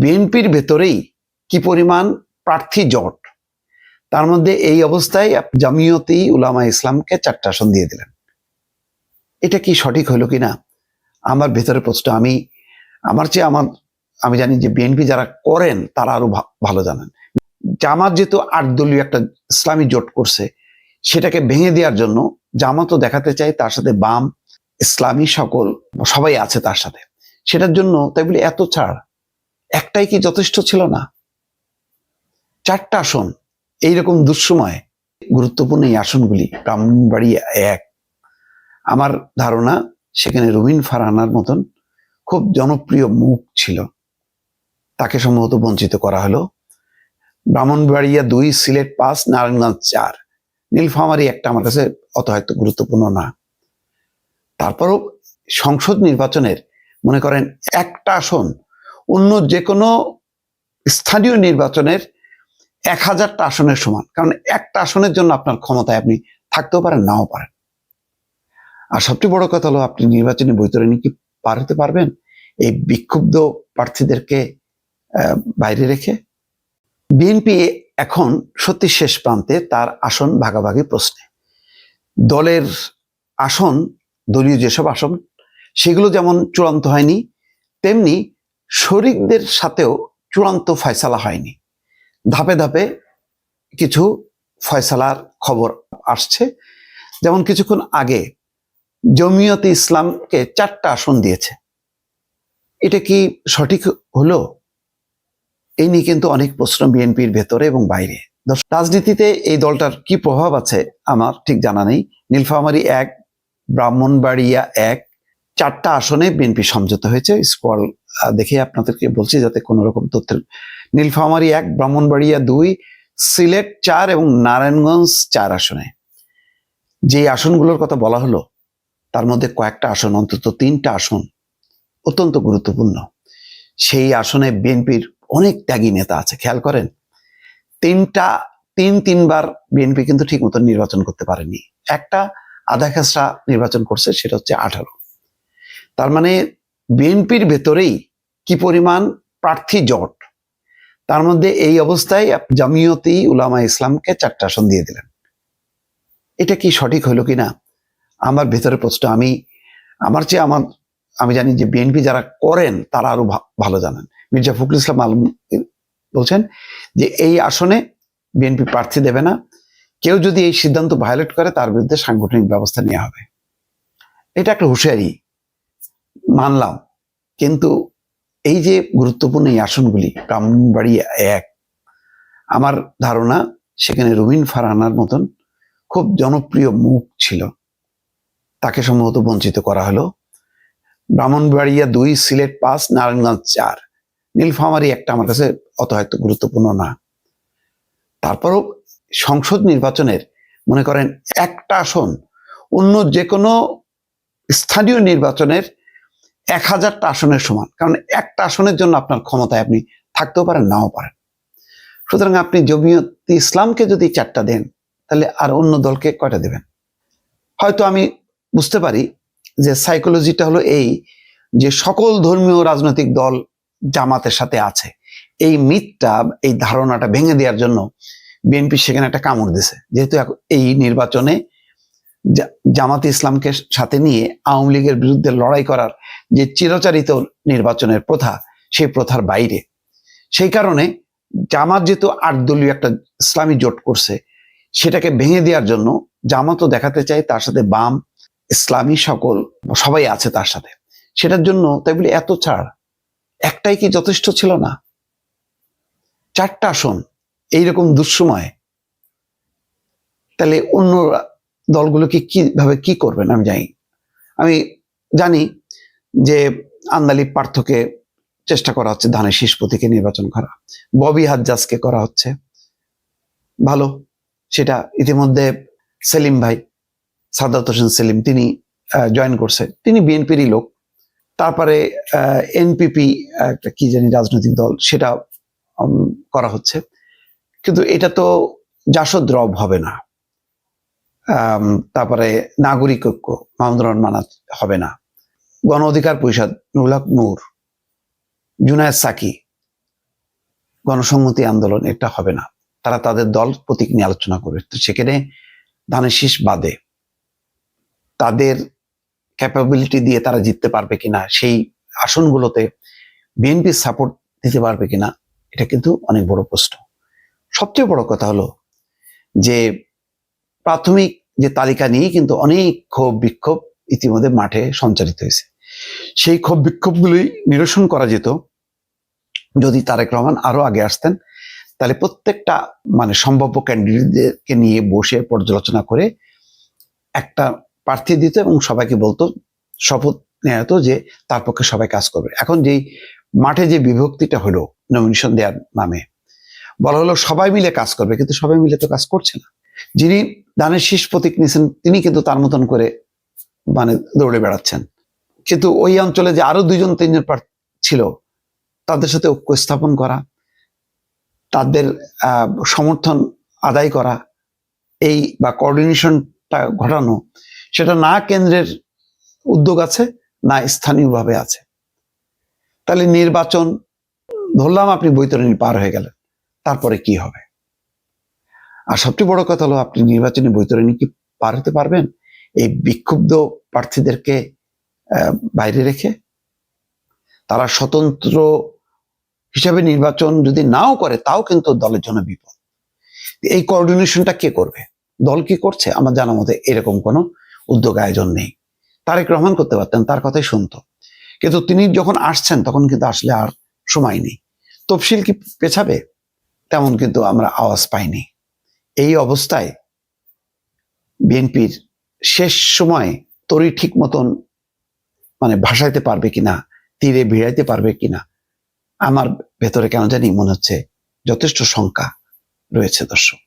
বিএনপির ভেতরেই কি পরিমাণ প্রার্থী জট? তার মধ্যে এই অবস্থায় জামিয়তি উলামা ইসলামকে চারটা আসন দিয়ে দিলেন। এটা কি সঠিক হলো কিনা? আমার ভেতরে প্রশ্ন, আমি, আমার চেয়ে আমার, আমি জানি যে বিএনপি যারা করেন, তারা আরও ভালো জানেন। জামাত যেহেতু আট দলীয় একটা ইসলামী জোট করছে, সেটাকে ভেঙে দেওয়ার জন্য জামাতও দেখাতে চাই তার সাথে বাম, ইসলামী সকল, সবাই আছে তার সাথে। সেটার জন্য তাই বলি এত ছাড় একটাই কি যথেষ্ট ছিল না? চারটা আসন, এইরকম দুঃসময়। গুরুত্বপূর্ণ এই আসনগুলি ব্রাহ্মণবাড়ি এক। আমার ধারণা, সেখানে রুবিন ফারহানার মতন খুব জনপ্রিয় মুখ ছিল। তাকে সম্ভবত বঞ্চিত করা হলো। ব্রাহ্মণবাড়িয়া দুই, সিলেট পাঁচ, নারায়ণগঞ্জ চার। নীলফামারি একটা আমার কাছে অত হয়তো গুরুত্বপূর্ণ না। তারপরও সংসদ নির্বাচনের, মনে করেন, একটা আসন অন্য যে কোনো স্থানীয় নির্বাচনের এক হাজারটা আসনের সমান। কারণ একটা আসনের জন্য আপনার ক্ষমতায় আপনি থাকতেও পারেন, নাও পারেন। আর সবচেয়ে বড় কথা হলো, আপনি নির্বাচনী বৈতরণী কি পার হতে পারবেন? এই বিক্ষুব্ধ প্রার্থীদেরকে বাইরে রেখে? বিএনপি এখন সত্যি শেষ প্রান্তে তার আসন ভাগাভাগি প্রশ্নে। দলের আসন, দলীয় যেসব আসন, সেগুলো যেমন চূড়ান্ত হয়নি, তেমনি শরিকদের সাথেও চূড়ান্ত ফয়সালা হয়নি। ধাপে ধাপে কিছু ফয়সালার খবর আসছে। যেমন কিছুক্ষণ আগে জমিয়তে ইসলামকে চারটা আসন দিয়েছে। এটা কি সঠিক হলো? এই নিয়ে কিন্তু অনেক প্রশ্ন বিএনপির ভেতরে এবং বাইরে। রাজনীতিতে এই দলটার কি প্রভাব আছে আমার ঠিক জানা নেই। নীলফামারী এক, ব্রাহ্মণবাড়িয়া এক, চারটা আসনে বিএনপি সমঝোতা হয়েছে। স্কোয়াল দেখে আপনাদেরকে বলছি যাতে কোনো রকম তথ্যের নীলফামারী এক, ব্রাহ্মণবাড়িয়া দুই, সিলেট চার এবং নারায়ণগঞ্জ চার আসনে। যে আসনগুলোর কথা বলা হলো, তার মধ্যে কয়েকটা আসন, অন্তত তিনটা আসন অত্যন্ত গুরুত্বপূর্ণ। সেই আসনে বিএনপির অনেক ত্যাগী নেতা আছে, খেয়াল করেন? তিনটা, তিন, তিনবার বিএনপি কিন্তু ঠিক মতো নির্বাচন করতে পারেনি। একটা আধা খেসরা নির্বাচন করছে, সেটা হচ্ছে আঠারো। তার মানে বিএনপির ভেতরেই কি পরিমাণ প্রার্থী জট? তার মধ্যে এই অবস্থায় জামিয়তি উলামা ইসলামকে চারটা আসন দিয়ে দিলেন। এটা কি সঠিক হলো কিনা? আমার ভেতরে প্রশ্ন। আমি, আমার চেয়ে আমার, আমি জানি যে বিএনপি যারা করেন, তারা আরও ভালো জানেন। মির্জা ফখরুল ইসলাম আলম বলছেন যে এই আসনে বিএনপি প্রার্থী দেবে না। কেউ যদি এই সিদ্ধান্ত ভায়োলেট করে, তার বিরুদ্ধে সাংগঠনিক ব্যবস্থা নেওয়া হবে। এটা একটা হুঁশিয়ারি। মানলাম। কিন্তু এই যে গুরুত্বপূর্ণ এই আসনগুলি, ব্রাহ্মণবাড়ি এক। আমার ধারণা সেখানে রুবিন ফারহানার মতন খুব জনপ্রিয় মুখ ছিল। তাকে সম্ভবত বঞ্চিত করা হলো। ব্রাহ্মণবাড়িয়া দুই, সিলেট পাঁচ, নারায়ণগঞ্জ চার। নীলফামারি একটা আমার কাছে অত হয়তো গুরুত্বপূর্ণ না। তারপরও সংসদ নির্বাচনের মনে করেন একটা আসন অন্য যে কোনো স্থানীয় নির্বাচনের এক হাজারটা আসনের সমান, কারণ একটা আসনের জন্য আপনার ক্ষমতায় আপনি থাকতেও পারেন, নাও পারেন। সুতরাং আপনি জমিয়ত ইসলামকে যদি চারটা দেন, তাহলে আর অন্য দলকে কয়টা দেবেন? হয়তো আমি বুঝতে পারি যে সাইকোলজিটা হলো এই যে সকল ধর্মীয় রাজনৈতিক দল জামাতের সাথে আছে। এই মিথটা এই ধারণাটা ভেঙে দেওয়ার জন্য বিএনপি সেখানে একটা কামড় দিছে, যেহেতু এই নির্বাচনে জামাতে ইসলামকে সাথে নিয়ে আওয়ামী লীগের বিরুদ্ধে লড়াই করার যে চিরচারিত নির্বাচনের প্রথা সেই প্রথার বাইরে। সেই কারণে জামাত যেহেতু আট দলীয় একটা ইসলামী জোট করছে, সেটাকে ভেঙে দেওয়ার জন্য জামাতও দেখাতে চাই তার সাথে বাম, ইসলামী সকল সবাই আছে তার সাথে। সেটার জন্য তাই বলি এত ছাড়, একটাই কি যথেষ্ট ছিল না? চারটা আসন, এইরকম দুঃসময়। তাহলে অন্য দলগুলোকে কীভাবে কি করবেন আমি জানি আমি জানি যে আন্দালি পার্থকে চেষ্টা করা হচ্ছে ধানের শীষ প্রতীকে নির্বাচন করা। ববি হাজ্জাজকে করা হচ্ছে। ভালো, সেটা ইতিমধ্যে সেলিম ভাই, সাদাত হোসেন সেলিম, তিনি জয়েন করছে। তিনি বিএনপিরই লোক। তারপরে এনপিপি, একটা কি জানি রাজনৈতিক দল, সেটা করা হচ্ছে। কিন্তু এটা তো জাসদ্রব হবে না। তারপরে নাগরিক ঐক্য মাহমুদুর রহমান হবে না। গণ অধিকার পরিষদ নুলাক নূর, জুনায়দ সাকি, গণসংহতি আন্দোলন এটা হবে না। তারা তাদের দল প্রতীক নিয়ে আলোচনা করবে। তো সেখানে ধানের শীষ বাদে তাদের ক্যাপাবিলিটি দিয়ে তারা জিততে পারবে কিনা, সেই আসনগুলোতে বিএনপি সাপোর্ট দিতে পারবে কিনা, এটা কিন্তু অনেক বড় প্রশ্ন। সবচেয়ে বড় কথা হলো যে প্রাথমিক যে তালিকা নিয়ে কিন্তু অনেক ক্ষোভ, বিক্ষোভ ইতিমধ্যে মাঠে সঞ্চারিত হয়েছে। সেই ক্ষোভ, বিক্ষোভগুলোই নিরসন করা যেত। যদি তারেক রহমান আরও আগে আসতেন, তাহলে প্রত্যেকটা মানে সম্ভাব্য ক্যান্ডিডেটকে নিয়ে বসে পর্যালোচনা করে একটা প্রার্থী দিত এবং সবাইকে বলতো, শপথ নেওয়া হতো যে তার পক্ষে সবাই কাজ করবে। এখন যেই মাঠে যে বিভক্তিটা হলো নমিনেশন দেওয়ার নামে, বলা হলো সবাই মিলে কাজ করবে, কিন্তু সবাই মিলে তো কাজ করছে না। যিনি দানের শীষ প্রতীক নিয়েছেন, তিনি কিন্তু তার মতন করে মানে দৌড়ে বেড়াচ্ছেন। কিন্তু ওই অঞ্চলে যে আরও দুইজন, তিনজন ছিল, তাদের সাথে ঐক্য স্থাপন করা, তাদের সমর্থন আদায় করা, এই বা কোঅর্ডিনেশনটা ঘটানো, সেটা না কেন্দ্রের উদ্যোগ আছে, না স্থানীয়ভাবে আছে। তাহলে নির্বাচন, ধরলাম আপনি বৈতরণী পার হয়ে গেলেন, তারপরে কি হবে? আর সবচেয়ে বড় কথা হলো, আপনি নির্বাচনী বৈতরণী কি পার হতে পারবেন? এই বিক্ষুব্ধ প্রার্থীদেরকে বাইরে রেখে? তারা স্বতন্ত্র হিসাবে নির্বাচন যদি নাও করে, তাও কিন্তু দলের জন্য বিপদ। এই কোঅর্ডিনেশনটা কে করবে? দল কি করছে? আমার জানা মতে এরকম কোনো উদ্যোগ আয়োজন নেই। তারেক রহমান করতে পারতেন, তার কথাই শুনতো। কিন্তু তিনি যখন আসছেন, তখন কিন্তু আসলে আর সময় নেই। তফসিল কি পেছাবে? তেমন কিন্তু আমরা আওয়াজ পাইনি। এই অবস্থায় বিএনপির শেষ সময় তরি ঠিক মতন মানে ভাসাইতে পারবে কিনা, তীরে ভিড়াইতে পারবে কিনা, আমার ভেতরে কেন জানি মনে হচ্ছে যথেষ্ট শঙ্কা রয়েছে দর্শক।